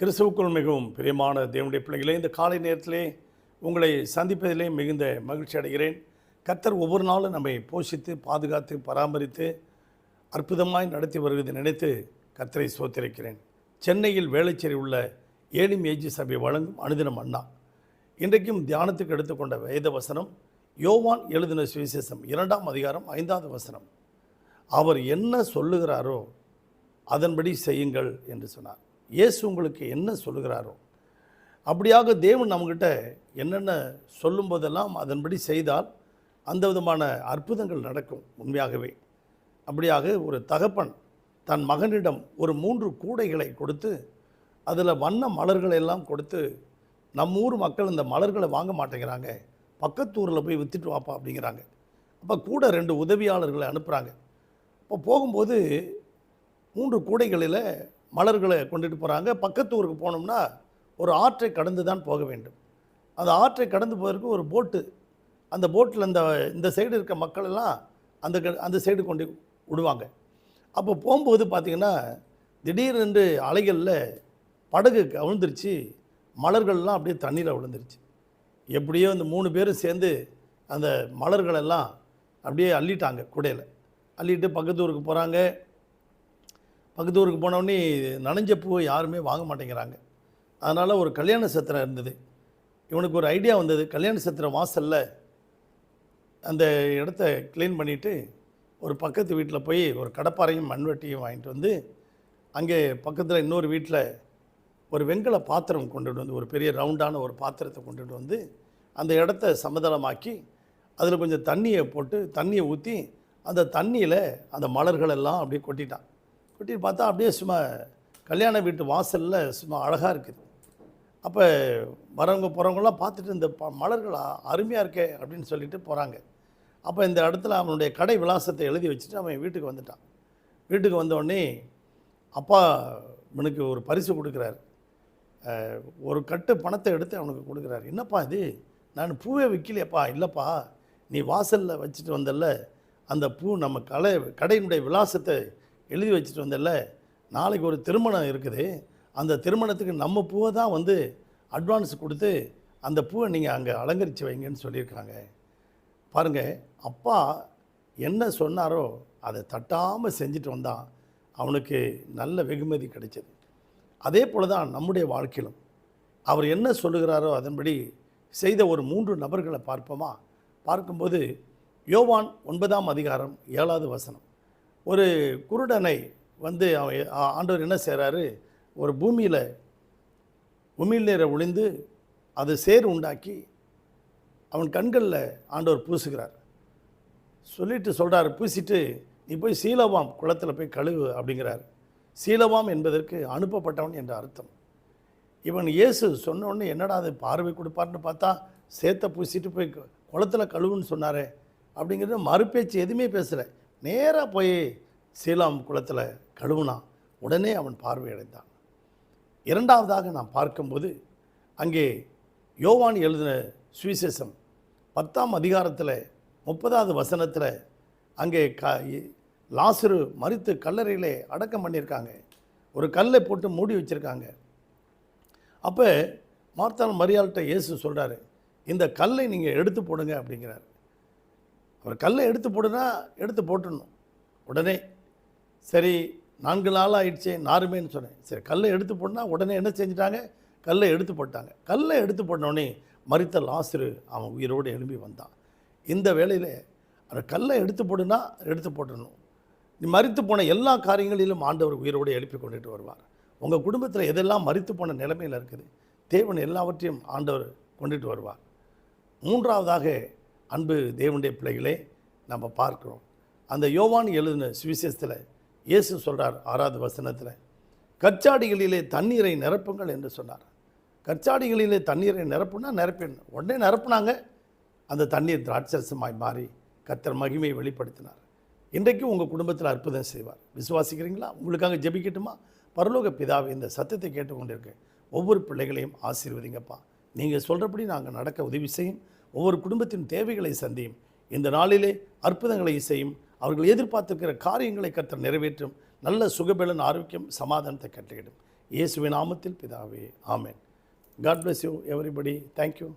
கிறிஸ்துவுக்குள் மிகவும் பிரியமான தேவனுடைய பிள்ளைகளே இந்த காலை நேரத்திலே உங்களை சந்திப்பதிலே மிகுந்த மகிழ்ச்சி அடைகிறேன். கர்த்தர் ஒவ்வொரு நாளும் நம்மை போஷித்து பாதுகாத்து பராமரித்து அற்புதமாய் நடத்தி வருவதை நினைத்து கர்த்தரை சோத்திருக்கிறேன் சென்னையில் வேளச்சேரி உள்ள ஏழும் ஏஜி சபை வழங்கும் அனுதினம் அண்ணா. இன்றைக்கும் தியானத்துக்கு எடுத்துக்கொண்ட வேத வசனம் யோவான் எழுதின சுவிசேஷம் இரண்டாம் அதிகாரம் ஐந்தாவது வசனம். அவர் என்ன சொல்லுகிறாரோ அதன்படி செய்யுங்கள் என்று சொன்னார். இயேசு உங்களுக்கு என்ன சொல்லுகிறாரோ அப்படியாக தேவன் நம்மக்கிட்ட என்னென்ன சொல்லும்போதெல்லாம் அதன்படி செய்தால் அந்த விதமான அற்புதங்கள் நடக்கும் உண்மையாகவே. அப்படியாக ஒரு தகப்பன் தன் மகனிடம் ஒரு மூன்று கூடைகளை கொடுத்து அதில் வண்ண மலர்களை எல்லாம் கொடுத்து நம்ம ஊர் மக்கள் இந்த மலர்களை வாங்க மாட்டேங்கிறாங்க. பக்கத்து ஊரில் போய் விற்றுட்டு வாப்பா அப்படிங்கிறாங்க. அப்போ கூட ரெண்டு உதவியாளர்களை அனுப்புகிறாங்க இப்போ போகும்போது மூன்று கூடைகளில் மலர்களை கொண்டுட்டு போகிறாங்க பக்கத்து ஊருக்கு போனோம்னா ஒரு ஆற்றை கடந்து தான் போக வேண்டும். அந்த ஆற்றை கடந்து போவதற்கு ஒரு போட்டு அந்த போட்டில் இந்த இந்த சைடு இருக்க மக்கள் எல்லாம் அந்த க- அந்த சைடு கொண்டு விடுவாங்க. அப்போ போகும்போது பார்த்திங்கன்னா திடீரென்று அலைகளில் படகு கவிழ்ந்துருச்சு மலர்கள்லாம் அப்படியே தண்ணியில் விழுந்துருச்சு. எப்படியோ இந்த மூணு பேரும் சேர்ந்து அந்த மலர்களெல்லாம் அப்படியே அள்ளிட்டாங்க குடையில். அள்ளிட்டு பக்கத்து ஊருக்கு போகிறாங்க பக்கத்து ஊருக்கு போனோடனே நனைஞ்ச பூவை யாருமே வாங்க மாட்டேங்கிறாங்க. அதனால் ஒரு கல்யாண சத்திரம் இருந்தது. இவனுக்கு ஒரு ஐடியா வந்தது. கல்யாண சத்திரம் வாசலில் அந்த இடத்த க்ளீன் பண்ணிவிட்டு ஒரு பக்கத்து வீட்டில் போய் ஒரு கடப்பாறையும் மண்வெட்டியும் வாங்கிட்டு வந்து அங்கே பக்கத்தில் இன்னொரு வீட்டில் ஒரு வெண்கல பாத்திரம் கொண்டுட்டு வந்து ஒரு பெரிய ரவுண்டான ஒரு பாத்திரத்தை கொண்டுட்டு வந்து அந்த இடத்த சமதளமாக்கி அதில் கொஞ்சம் தண்ணியை போட்டு தண்ணியை ஊற்றி அந்த தண்ணியில் அந்த மலர்கள் எல்லாம் அப்படியே கொட்டிட்டான். வெட்டி பார்த்தா அப்படியே சும்மா கல்யாண வீட்டு வாசலில் சும்மா அழகாக இருக்குது. அப்போ வரவங்க போகிறவங்களாம் பார்த்துட்டு இந்த ப மலர்களாக அருமையாக இருக்கே அப்படின்னு சொல்லிட்டு போகிறாங்க அப்போ இந்த இடத்துல அவனுடைய கடை விலாசத்தை எழுதி வச்சுட்டு அவன் வீட்டுக்கு வந்துட்டான். வீட்டுக்கு வந்தோடனே அப்பா இவனுக்கு ஒரு பரிசு கொடுக்குறாரு. ஒரு கட்டு பணத்தை எடுத்து அவனுக்கு கொடுக்குறாரு. என்னப்பா இது? நான் பூவே விற்கலையப்பா இல்லைப்பா நீ வாசலில் வச்சுட்டு வந்தல்ல. அந்த பூ நம்ம கலை கடையினுடைய விலாசத்தை எழுதி வச்சுட்டு வந்தல்ல நாளைக்கு ஒரு திருமணம் இருக்குது. அந்த திருமணத்துக்கு நம்ம பூவை தான் வந்து அட்வான்ஸ் கொடுத்து அந்த பூவை நீங்கள் அங்கே அலங்கரித்து வைங்கன்னு சொல்லியிருக்காங்க பாருங்கள் அப்பா என்ன சொன்னாரோ அதை தட்டாமல் செஞ்சுட்டு வந்தான். அவனுக்கு நல்ல வெகுமதி கிடைச்சது. அதே போல தான் நம்முடைய வாழ்க்கையிலும். அவர் என்ன சொல்லுகிறாரோ அதன்படி செய்த ஒரு மூன்று நபர்களை பார்ப்போமா? பார்க்கும்போது யோவான் ஒன்பதாம் அதிகாரம் ஏழாவது வசனம். ஒரு குருடனை வந்து அவன் ஆண்டவர் என்ன செய்கிறாரு ஒரு பூமியில் உமிழ் நீரை ஒளிந்து அது சேர் உண்டாக்கி அவன் கண்களில் ஆண்டவர் பூசுகிறார். சொல்லிட்டு சொல்கிறார் பூசிட்டு நீ போய் சீலவாம் குளத்தில் போய் கழுவு அப்படிங்கிறார். சீலவாம் என்பதற்கு அனுப்பப்பட்டவன் என்ற அர்த்தம். இவன் இயேசு சொன்னோடனே என்னடா அது பார்வை கொடுப்பார்னு பார்த்தா சேத்தை பூசிட்டு போய் குளத்தில் குளத்துல கழுவுன்னு சொன்னாரே அப்படிங்கிறது மறுபேச்சு எதுவுமே பேசலை. நேராக போய் சீலாம் குளத்தில் கழுவுனான் உடனே அவன் பார்வையடைந்தான். இரண்டாவதாக நாம் பார்க்கும்போது அங்கே யோவான் எழுதின சுவிசேஷம் பத்தாம் அதிகாரத்தில் முப்பதாவது வசனத்தில் அங்கே க லாசரு மறித்து கல்லறையிலே அடக்கம் பண்ணியிருக்காங்க. ஒரு கல்லை போட்டு மூடி வச்சுருக்காங்க. அப்போ மார்த்தாள் மரியாள்கிட்ட இயேசு சொல்கிறாரு இந்த கல்லை நீங்கள் எடுத்து போடுங்க அப்படிங்கிறார். அவர் கல்லை எடுத்து போடுனா எடுத்து போட்டுடணும். உடனே சரி நான்கு நாள் ஆயிடுச்சு நாருமேன்னு சொன்னேன். சரி கல்லை எடுத்து போடனா உடனே என்ன செஞ்சிட்டாங்க? கல்லை எடுத்து போட்டாங்க. கல்லை எடுத்து போட்டோடனே மறித்த லாசரு அவன் உயிரோடு எழும்பி வந்தான். இந்த வேளையில் அந்த கல்லை எடுத்து போடுனா எடுத்து போட்டுடணும். நீ மறித்து போன எல்லா காரியங்களிலும் ஆண்டவர் உயிரோடு எழுப்பி கொண்டுட்டு வருவார். உங்கள் குடும்பத்தில் எதெல்லாம் மறித்து போன நிலைமையில் இருக்குது? தேவன் எல்லாவற்றையும் ஆண்டவர் கொண்டுட்டு வருவார். மூன்றாவதாக அன்பு தேவனுடைய பிள்ளைகளே நம்ம பார்க்குறோம். அந்த யோவான் எழுதின சுவிசேஷத்தில் இயேசு சொல்கிறார் ஆறாவது வசனத்தில் கற்சாடிகளிலே தண்ணீரை நிரப்புங்கள் என்று சொன்னார். கற்சாடிகளிலே தண்ணீரை நிரப்புனா நிரப்பிடணும் உடனே நிரப்புனாங்க. அந்த தண்ணீர் திராட்சரசமாய் மாறி கத்தர் மகிமையை வெளிப்படுத்தினார். இன்றைக்கும் உங்கள் குடும்பத்தில் அற்புதம் செய்வார். விசுவாசிக்கிறீங்களா? உங்களுக்காக ஜெபிக்கட்டுமா? பரலோக பிதாவை இந்த சத்தத்தை கேட்டுக்கொண்டிருக்கேன் ஒவ்வொரு பிள்ளைகளையும் ஆசீர்வதிங்கப்பா. நீங்கள் சொல்கிறபடி நாங்கள் நடக்க உதவி செய்யும். ஒவ்வொரு குடும்பத்தின் தேவைகளை சந்தியும். இந்த நாளிலே அற்புதங்களை செய்யும் அவர்கள் எதிர்பார்த்திருக்கிற காரியங்களை கத்த நிறைவேற்றும். நல்ல சுகபலன் ஆரோக்கியம் சமாதானத்தை கட்டிடும் இயேசுவின் நாமத்தில் பிதாவே ஆமேன். God bless you everybody thank you